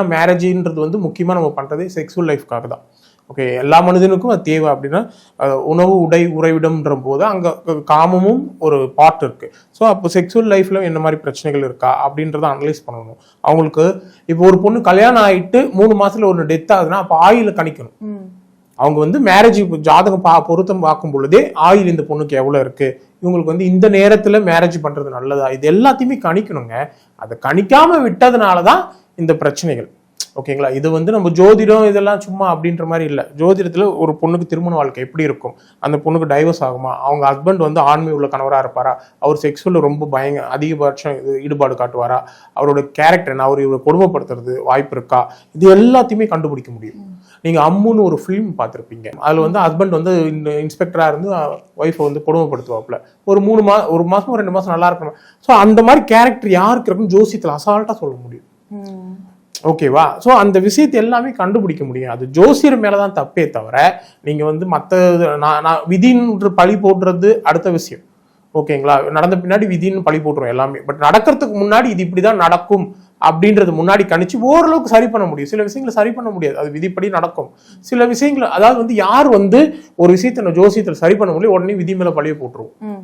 மேரேஜ்ன்றது வந்து முக்கியமாக நம்ம பண்ணுறதே செக்ஸுவல் லைஃப்காக தான். ஓகே எல்லா மனிதனுக்கும் அது தேவை அப்படின்னா உணவு உடை உறைவிடம்ன்ற போது அங்கே காமமும் ஒரு பார்ட் இருக்கு. ஸோ அப்போ செக்ஸுவல் லைஃப்ல என்ன மாதிரி பிரச்சனைகள் இருக்கா அப்படின்றத அனலைஸ் பண்ணணும். அவங்களுக்கு இப்போ ஒரு பொண்ணு கல்யாணம் ஆயிட்டு மூணு மாசத்துல ஒரு டெத் ஆகுதுன்னா அப்போ ஆயில கணிக்கணும். அவங்க வந்து மேரேஜ் ஜாதகம் பா பொருத்தம் பார்க்கும் பொழுதே ஆயில் இந்த பொண்ணுக்கு எவ்வளோ இருக்கு? இவங்களுக்கு வந்து இந்த நேரத்துல மேரேஜ் பண்றது நல்லதா? இது எல்லாத்தையுமே கணிக்கணுங்க. அதை கணிக்காம விட்டதுனால தான் இந்த பிரச்சனைகள். ஓகேங்களா? இது வந்து நம்ம ஜோதிடம் இதெல்லாம் சும்மா அப்படின்ற மாதிரி இல்லை. ஜோதிடத்தில் ஒரு பொண்ணுக்கு திருமண வாழ்க்கை எப்படி இருக்கும்? அந்த பொண்ணுக்கு டைவர்ஸ் ஆகுமா? அவங்க ஹஸ்பண்ட் வந்து ஆண்மை உள்ள கணவராக இருப்பாரா? அவர் செக்ஸுவலில் ரொம்ப பயங்க அதிகபட்சம் இது ஈடுபாடு காட்டுவாரா? அவரோட கேரக்டர் என்ன? அவர் இவரை கொடுமைப்படுத்துறது வாய்ப்பு இருக்கா? இது எல்லாத்தையுமே கண்டுபிடிக்க முடியும். நீங்கள் அம்முன்னு ஒரு ஃபிலிம் பார்த்துருப்பீங்க. அதில் வந்து ஹஸ்பண்ட் வந்து இன்ஸ்பெக்டராக இருந்து ஒய்ஃபை வந்து கொடுமைப்படுத்துவாப்புல. ஒரு மூணு மா ஒரு மாதம் ரெண்டு மாதம் நல்லா இருக்கணும். ஸோ அந்த மாதிரி கேரக்டர் யாருக்கு இருக்குன்னு ஜோசியத்தில் அசால்ட்டாக சொல்ல முடியும். ஓகேவா ஸோ அந்த விஷயத்தை எல்லாமே கண்டுபிடிக்க முடியும். அது ஜோசியர் மேலே தான் தப்பே தவிர நீங்க வந்து மற்ற நான் நான் விதின்ற பழி போடுறது அடுத்த விஷயம். ஓகேங்களா நடந்த பின்னாடி விதின்னு பழி போட்டுரும் எல்லாமே. பட் நடக்கிறதுக்கு முன்னாடி இது இப்படிதான் நடக்கும் அப்படின்றது முன்னாடி கணிச்சு ஓரளவுக்கு சரி பண்ண முடியும். சில விஷயங்களை சரி பண்ண முடியாது. அது விதிப்படி நடக்கும். சில விஷயங்கள் அதாவது வந்து யார் வந்து ஒரு விஷயத்தை ஜோசியத்தில் சரி பண்ண முடியும் உடனே விதி மேல பழிய போட்டுருவோம்.